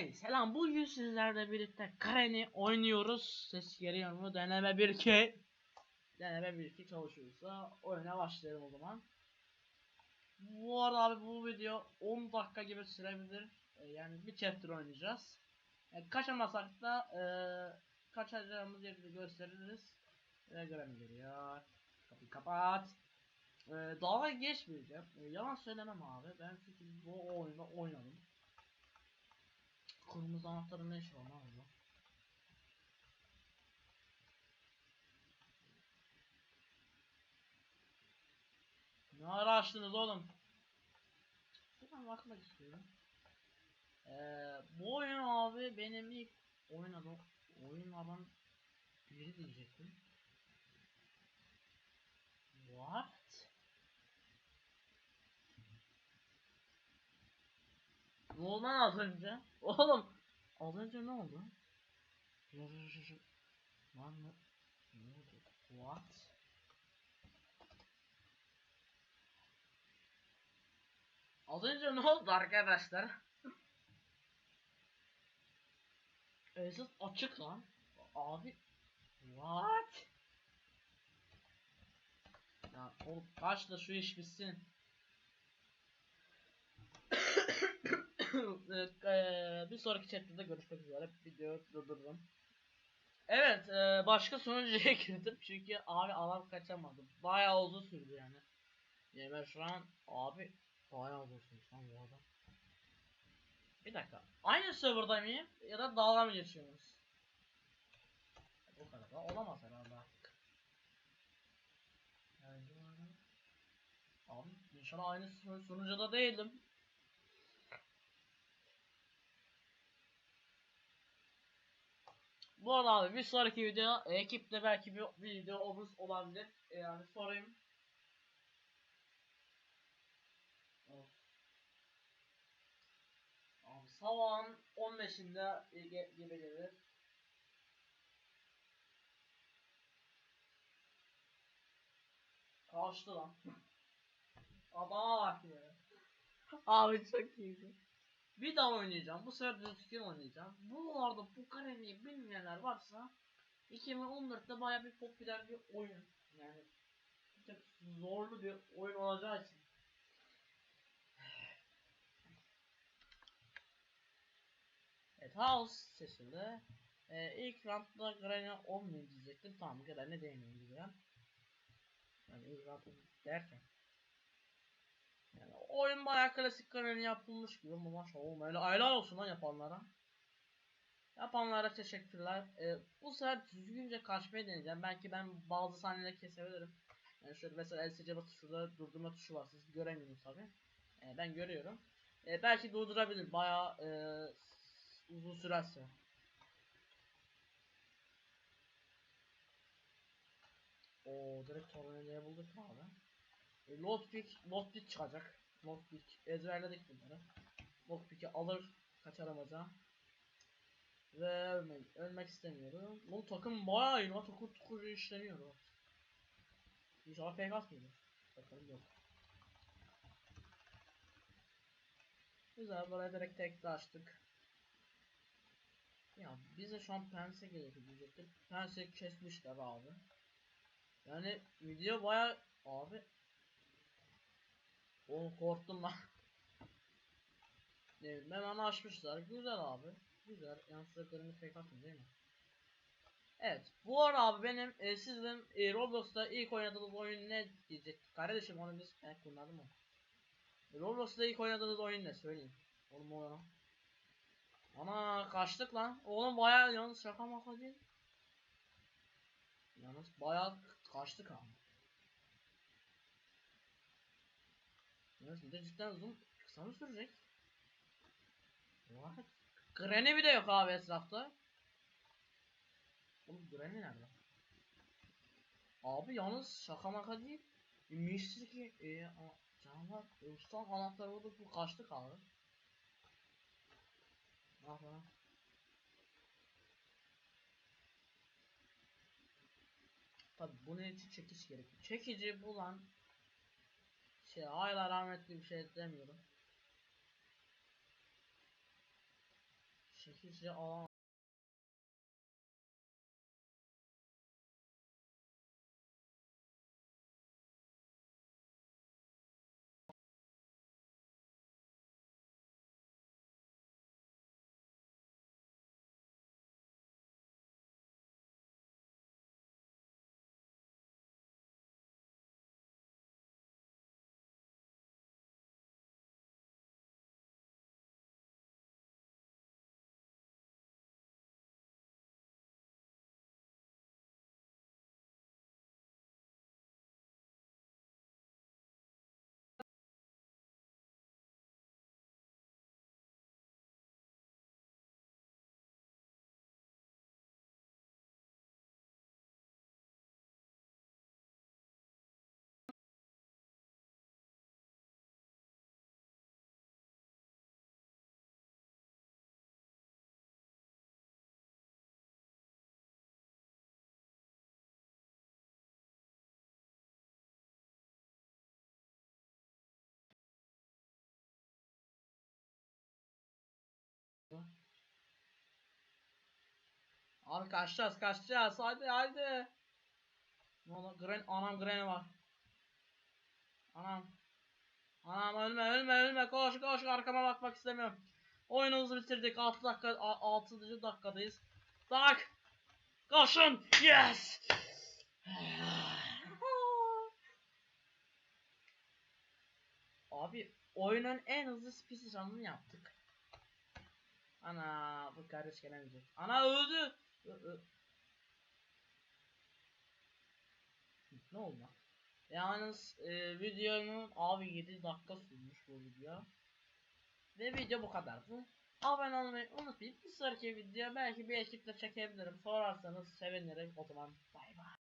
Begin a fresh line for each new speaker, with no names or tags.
Hey selam bugün sizlerle birlikte Karen'i oynuyoruz. Ses geliyor mu? Deneme 1 2. Deneme 1 2 çalışıyorsa oyuna başlayalım o zaman. Bu arada abi bu video 10 dakika gibi sürebilir. Ee, yani bir chapter oynayacağız. Yani kaçamasak da e, kaçacağımız yeri gösteririz. Ve görelim geliyor. Kapıyı kapat. Ee, dalga geçmeyeceğim. Ee, yalan söylemem abi. Ben çünkü bu oyunu oynadım. Kırmızı anahtarın ne işi var lan? Ne ara açtınız oğlum? Şuradan bakmak istiyorum. Ee, bu oyun abi benim ilk oynadığım oyunlardan biri diyecektim. What? Ne oldu lan az önce? Oğlum az önce ne oldu? Lan ne? Oldu? What? Az önce ne oldu arkadaşlar? Esas açık lan. Abi What? Ya oğlum kaç da şu iş bitsin. Evet, eee, bir sonraki chapter'da görüşmek üzere. Video durdururum. Evet, eee, başka sonucuya girdim çünkü abi alan kaçamadım. Bayağı uzun sürdü yani. Yani ben şu an abi bayağı uzun sürdü lan bu arada. Bir dakika. Aynı serverda mıyım ya da dalga mı geçiyoruz? Bu kadar da olamaz herhalde artık. Yani Abi inşallah aynı sun- sunucuda değildim. Bu arada abi bir sonraki video e, ekiple belki bir, bir video omuz olabilir. E, yani sorayım. Of. Abi sabahın 15'inde e, ge- gibi gelir. Kaçtı lan. Adama bak ya. Abi çok iyiydi. Bir daha oynayacağım. Bu sefer düzgün oynayacağım. Bu arada bu kareyi bilmeyenler varsa 2014'te baya bir popüler bir oyun. Yani tık zorlu bir oyun olacağı için. Evet House sesinde e, ilk roundda Granny 10 bin diyecektim. Tamam Granny değmeyeyim diyeceğim. Yani ilk roundda derken. Yani oyun bayağı klasik Granny yapılmış gibi ama maşallah öyle helal olsun lan yapanlara. Yapanlara teşekkürler. E, bu sefer düzgünce kaçmayı deneyeceğim. Belki ben bazı sahneleri kesebilirim. Yani şöyle mesela LCC basıp şurada durdurma tuşu var. Siz göremiyorsunuz tabi. E, ben görüyorum. E, belki durdurabilir. Bayağı e, uzun sürerse. O direkt tornavidayı bulduk abi? E, loadpick, loadpick çıkacak. Loadpick ezberledik bunları. Loadpick'i alır kaçaramaca. Ve ölmek, ölmek istemiyorum. Bu takım bayağı iyi lan. Tukur tukur işleniyor. İnşallah fake atmıyor. Bakalım yok. Güzel buraya direkt tek açtık. Ya bize şu an pense gerekiyor diyecektim. Pense kesmişler abi. Yani video baya abi. Oğlum korktum lan. Evet, hemen açmışlar. Güzel abi. Güzel. Yansıdıklarını fake atın değil mi? Evet. Bu ara abi benim e, sizin e, Roblox'ta ilk oynadığınız oyun ne diyecek? Kardeşim onu biz e, kullandım mı? Roblox'ta ilk oynadığınız oyun ne söyleyin. Oğlum o lan. Ana kaçtık lan. Oğlum bayağı yalnız şaka maka değil. Yalnız bayağı kaçtık abi. Yalnız bir de cidden uzun kısa mı sürecek? What? Granny bir de yok abi etrafta. Oğlum Granny nerede? Abi yalnız şaka maka değil. Mistik ki e, canavar ustan anahtarı bulduk bu kaçtık abi. Ne yapalım? Tabi bunun için çekiş gerekiyor. Çekici bulan şey hala rahmetli bir şey demiyorum. 8'ci alan. Abi kaçacağız kaçacağız hadi hadi. Ne? Gren anam Gren var. Anam. Anam ölme ölme ölme koş koş arkama bakmak istemiyorum. Oyunumuzu bitirdik 6 dakika 6. dakikadayız. Tak. Koşun. Yes. Abi oyunun en hızlı speedrun'ını yaptık. Ana bu kardeş gelemeyecek. Ana öldü. Ne oldu? Yalnız e, videonun abi 7 dakika sürmüş bu video. Ve video bu kadardı. Abone olmayı unutmayın. Bir sonraki video belki bir ekiple çekebilirim. Sorarsanız sevinirim. O zaman bay bay.